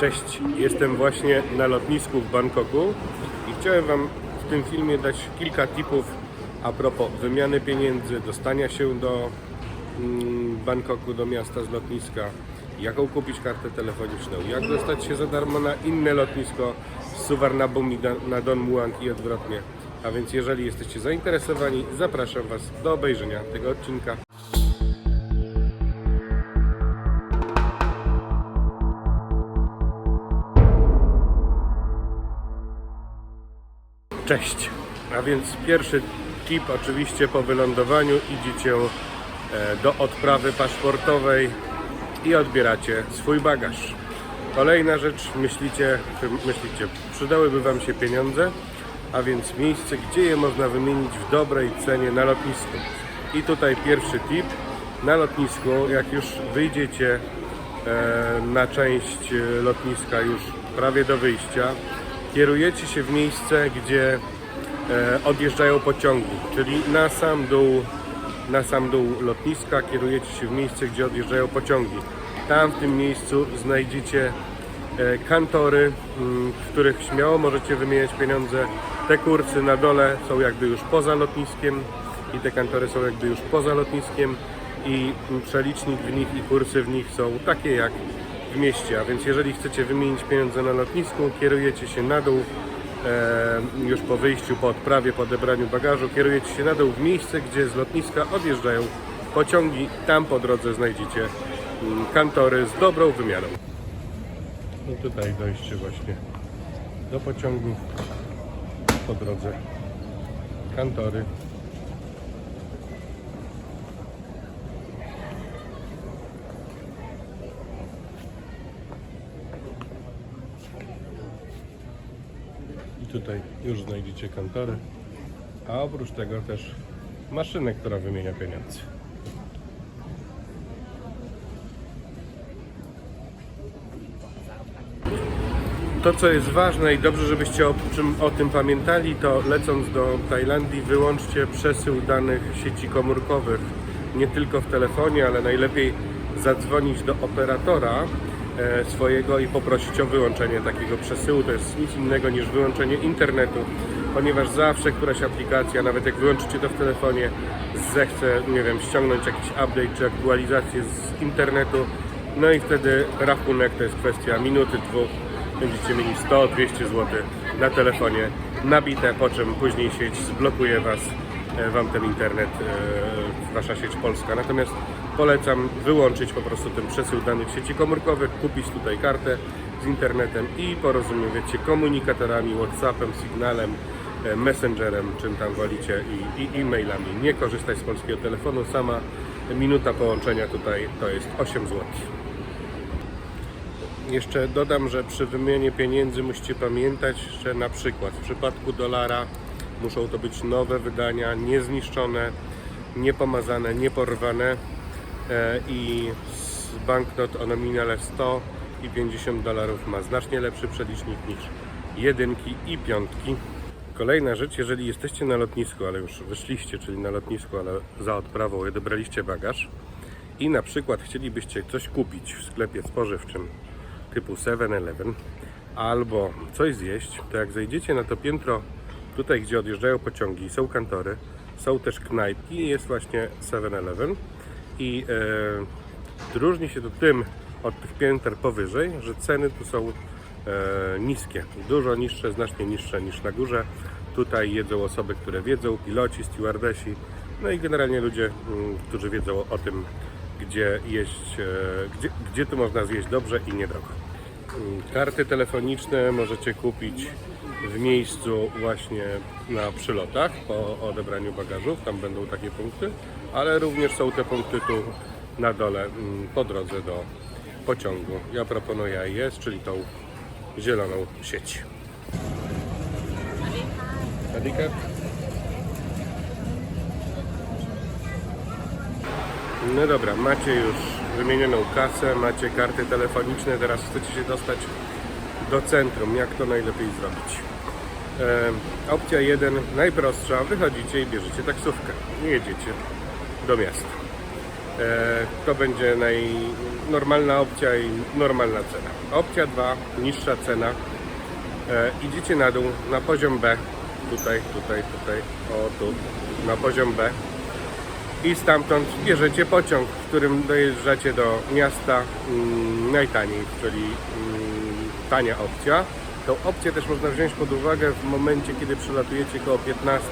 Cześć, jestem właśnie na lotnisku w Bangkoku i chciałem Wam w tym filmie dać kilka tipów a propos wymiany pieniędzy, dostania się do mm, Bangkoku, do miasta z lotniska, jaką kupić kartę telefoniczną, jak dostać się za darmo na inne lotnisko z Suvarnabhumi na- na Don Muang i odwrotnie. A więc jeżeli jesteście zainteresowani, zapraszam Was do obejrzenia tego odcinka. Cześć. A więc pierwszy tip oczywiście po wylądowaniu idziecie e, do odprawy paszportowej i odbieracie swój bagaż. Kolejna rzecz, myślicie, myślicie, przydałyby Wam się pieniądze, a więc miejsce, gdzie je można wymienić w dobrej cenie na lotnisku. I tutaj pierwszy tip. Na lotnisku, jak już wyjdziecie e, na część e, lotniska już prawie do wyjścia, kierujecie się w miejsce, gdzie e, odjeżdżają pociągi, czyli na sam dół, na sam dół lotniska kierujecie się w miejsce, gdzie odjeżdżają pociągi. Tam w tym miejscu znajdziecie e, kantory, mm, w których śmiało możecie wymieniać pieniądze. Te kursy na dole są jakby już poza lotniskiem i te kantory są jakby już poza lotniskiem i mm, przelicznik w nich i kursy w nich są takie jak w mieście, a więc jeżeli chcecie wymienić pieniądze na lotnisku, kierujecie się na dół e, już po wyjściu, po odprawie, po odebraniu bagażu, kierujecie się na dół w miejsce, gdzie z lotniska odjeżdżają pociągi. Tam po drodze znajdziecie mm, kantory z dobrą wymianą. I tutaj dojście właśnie do pociągu po drodze kantory. Tutaj już znajdziecie kantory, a oprócz tego też maszynę, która wymienia pieniądze. To, co jest ważne i dobrze, żebyście o, czym, o tym pamiętali, to lecąc do Tajlandii, wyłączcie przesył danych sieci komórkowych. Nie tylko w telefonie, ale najlepiej zadzwonić do operatora swojego i poprosić o wyłączenie takiego przesyłu. To jest nic innego niż wyłączenie internetu, ponieważ zawsze któraś aplikacja, nawet jak wyłączycie to w telefonie, zechce, nie wiem, ściągnąć jakiś update czy aktualizację z internetu. No i wtedy rachunek to jest kwestia minuty, dwóch będziecie mieli 100-200 zł na telefonie nabite, po czym później sieć zblokuje Was, e, Wam ten internet, e, Wasza sieć polska. Natomiast polecam wyłączyć po prostu ten przesył danych sieci komórkowych, kupić tutaj kartę z internetem i porozumiewać się komunikatorami, Whatsappem, Signalem, e, Messengerem, czym tam wolicie i, i e-mailami. Nie korzystać z polskiego telefonu, sama minuta połączenia tutaj to jest 8 zł. Jeszcze dodam, że przy wymianie pieniędzy musicie pamiętać, że na przykład w przypadku dolara muszą to być nowe wydania, niezniszczone, niepomazane, nieporwane i s- banknot o nominale 100 i 50 dolarów ma znacznie lepszy przelicznik niż jedynki i piątki. Kolejna rzecz, jeżeli jesteście na lotnisku, ale już wyszliście, czyli na lotnisku, ale za odprawą i odebraliście bagaż i na przykład chcielibyście coś kupić w sklepie spożywczym typu 7-Eleven albo coś zjeść, to jak zejdziecie na to piętro tutaj, gdzie odjeżdżają pociągi, są kantory, są też knajpki i jest właśnie 7-Eleven i e, różni się to tym od tych pięter powyżej, że ceny tu są e, niskie, dużo niższe, znacznie niższe niż na górze. Tutaj jedzą osoby, które wiedzą, piloci, stewardesi, no i generalnie ludzie, którzy wiedzą o tym, gdzie jeść, e, gdzie, gdzie tu można zjeść dobrze i niedrogo. Karty telefoniczne możecie kupić w miejscu właśnie na przylotach po odebraniu bagażów, tam będą takie punkty, ale również są te punkty tu na dole mm, po drodze do pociągu. Ja proponuję IS, czyli tą zieloną sieć. No dobra, macie już wymienioną kasę, macie karty telefoniczne, teraz chcecie się dostać do centrum. Jak to najlepiej zrobić? E, opcja 1, najprostsza, wychodzicie i bierzecie taksówkę. Jedziecie do miasta. E, to będzie naj, normalna opcja i normalna cena. Opcja 2, niższa cena. E, idziecie na dół, na poziom B. Tutaj, tutaj, tutaj, o tu, na poziom B. I stamtąd bierzecie pociąg, w którym dojeżdżacie do miasta mm, najtaniej, czyli mm, tania opcja. Tą opcję też można wziąć pod uwagę w momencie, kiedy przylatujecie koło 15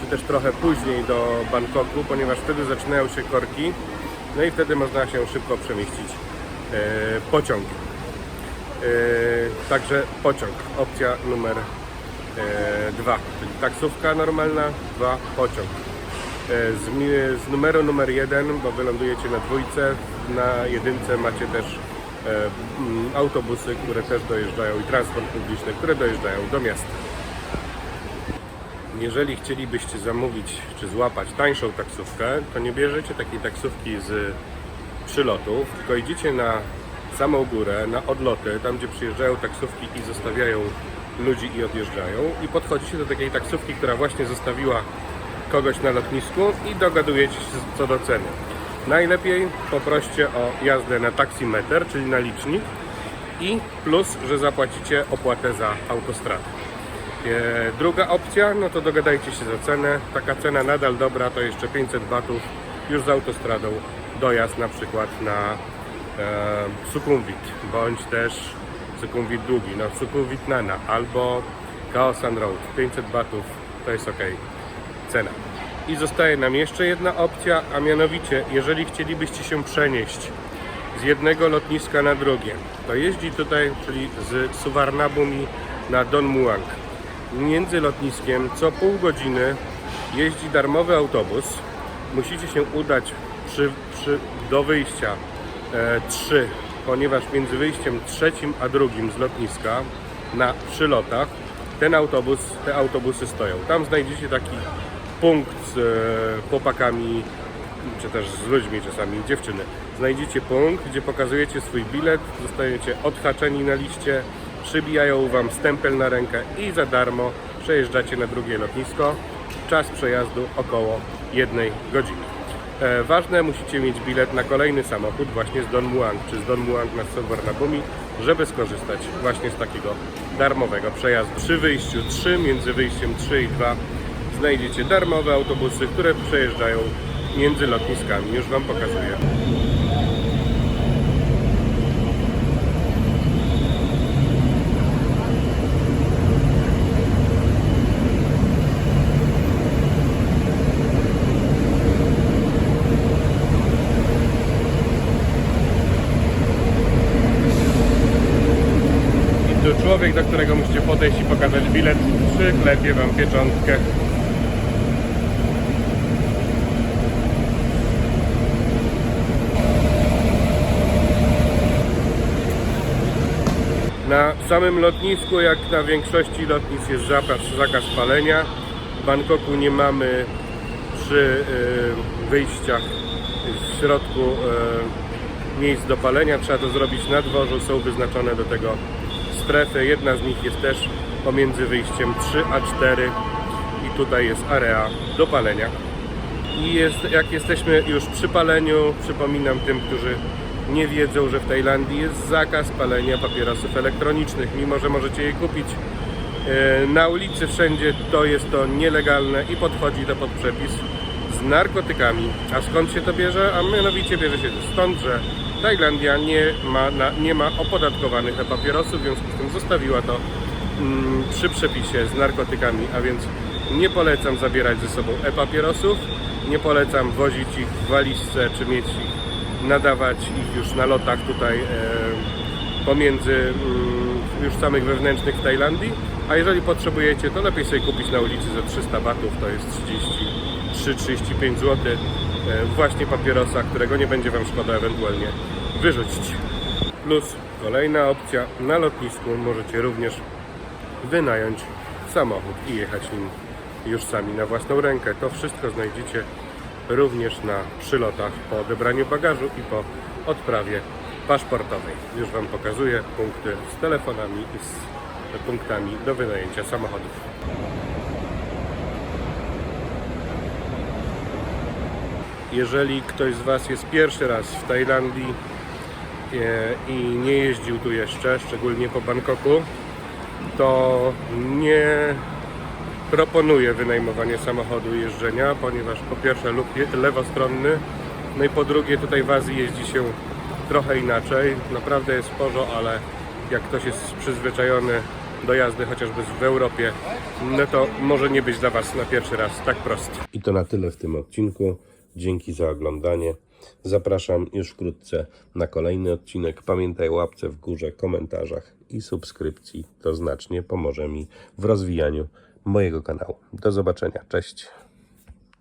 czy też trochę później do Bangkoku, ponieważ wtedy zaczynają się korki, no i wtedy można się szybko przemieścić e, pociągiem. E, także pociąg, opcja numer e, dwa, czyli taksówka normalna, dwa pociąg. E, Z, z numeru numer jeden, bo wylądujecie na dwójce, na jedynce macie też e, autobusy, które też dojeżdżają i transport publiczny, które dojeżdżają do miasta. Jeżeli chcielibyście zamówić czy złapać tańszą taksówkę, to nie bierzecie takiej taksówki z przylotów, tylko idziecie na samą górę, na odloty, tam gdzie przyjeżdżają taksówki i zostawiają ludzi i odjeżdżają i podchodzicie do takiej taksówki, która właśnie zostawiła kogoś na lotnisku i dogadujecie się co do ceny. Najlepiej poproście o jazdę na taximeter, czyli na licznik i plus, że zapłacicie opłatę za autostradę. E, Druga opcja, no to dogadajcie się za cenę. Taka cena nadal dobra, to jeszcze 500 batów już z autostradą dojazd na przykład na e, Sukhumvit, bądź też Sukhumvit długi, no Sukhumvit Nana albo Kaosan Road, 500 batów to jest ok cena. I zostaje nam jeszcze jedna opcja, a mianowicie, jeżeli chcielibyście się przenieść z jednego lotniska na drugie, to jeździ tutaj, czyli z Suvarnabhumi na Don Muang. Między lotniskiem co pół godziny jeździ darmowy autobus. Musicie się udać przy, przy, do wyjścia e, 3, ponieważ między wyjściem trzecim a drugim z lotniska na przylotach ten autobus, te autobusy stoją. Tam znajdziecie taki punkt z e, chłopakami, czy też z ludźmi czasami, dziewczyny. Znajdziecie punkt, gdzie pokazujecie swój bilet, zostajecie odhaczeni na liście, przybijają Wam stempel na rękę i za darmo przejeżdżacie na drugie lotnisko. Czas przejazdu około jednej godziny. E, ważne, musicie mieć bilet na kolejny samochód właśnie z Don Muang, czy z Don Muang na Suvarnabhumi, żeby skorzystać właśnie z takiego darmowego przejazdu. Przy wyjściu 3, między wyjściem 3 i 2 znajdziecie darmowe autobusy, które przejeżdżają między lotniskami. Już Wam pokazuję. Człowiek, do którego musicie podejść i pokazać bilet, przyklepie Wam pieczątkę. Na samym lotnisku, jak na większości lotnisk, jest zakaz palenia. W Bangkoku nie mamy przy y, wyjściach w środku y, miejsc do palenia. Trzeba to zrobić na dworzu. Są wyznaczone do tego strefy. Jedna z nich jest też pomiędzy wyjściem 3 a 4 i tutaj jest area do palenia. I jest, jak jesteśmy już przy paleniu, przypominam tym, którzy nie wiedzą, że w Tajlandii jest zakaz palenia papierosów elektronicznych, mimo że możecie je kupić e, na ulicy, wszędzie to jest to nielegalne i podchodzi to pod przepis z narkotykami. A skąd się to bierze? A mianowicie bierze się to stąd, że Tajlandia nie ma, na, nie ma opodatkowanych papierosów, w związku z tym zostawiła to mm, przy przepisie z narkotykami, a więc nie polecam zabierać ze sobą e-papierosów, nie polecam wozić ich w walizce czy mieć ich, nadawać ich już na lotach tutaj e, pomiędzy mm, już samych wewnętrznych w Tajlandii, a jeżeli potrzebujecie, to lepiej sobie kupić na ulicy za 300 batów, to jest 33-35 zł, e, właśnie papierosa, którego nie będzie Wam szkoda ewentualnie wyrzucić. Plus kolejna opcja, na lotnisku możecie również wynająć samochód i jechać nim już sami na własną rękę. To wszystko znajdziecie również na przylotach po odebraniu bagażu i po odprawie paszportowej. Już Wam pokazuję punkty z telefonami i z punktami do wynajęcia samochodów. Jeżeli ktoś z Was jest pierwszy raz w Tajlandii, e, i nie jeździł tu jeszcze, szczególnie po Bangkoku, to nie proponuję wynajmowanie samochodu i jeżdżenia, ponieważ po pierwsze lub lewostronny, no i po drugie tutaj w Azji jeździ się trochę inaczej. Naprawdę jest sporo, ale jak ktoś jest przyzwyczajony do jazdy chociażby w Europie, no to może nie być dla Was na pierwszy raz tak prosto. I to na tyle w tym odcinku. Dzięki za oglądanie. Zapraszam już wkrótce na kolejny odcinek. Pamiętaj łapce w górze, komentarzach i subskrypcji. To znacznie pomoże mi w rozwijaniu mojego kanału. Do zobaczenia. Cześć.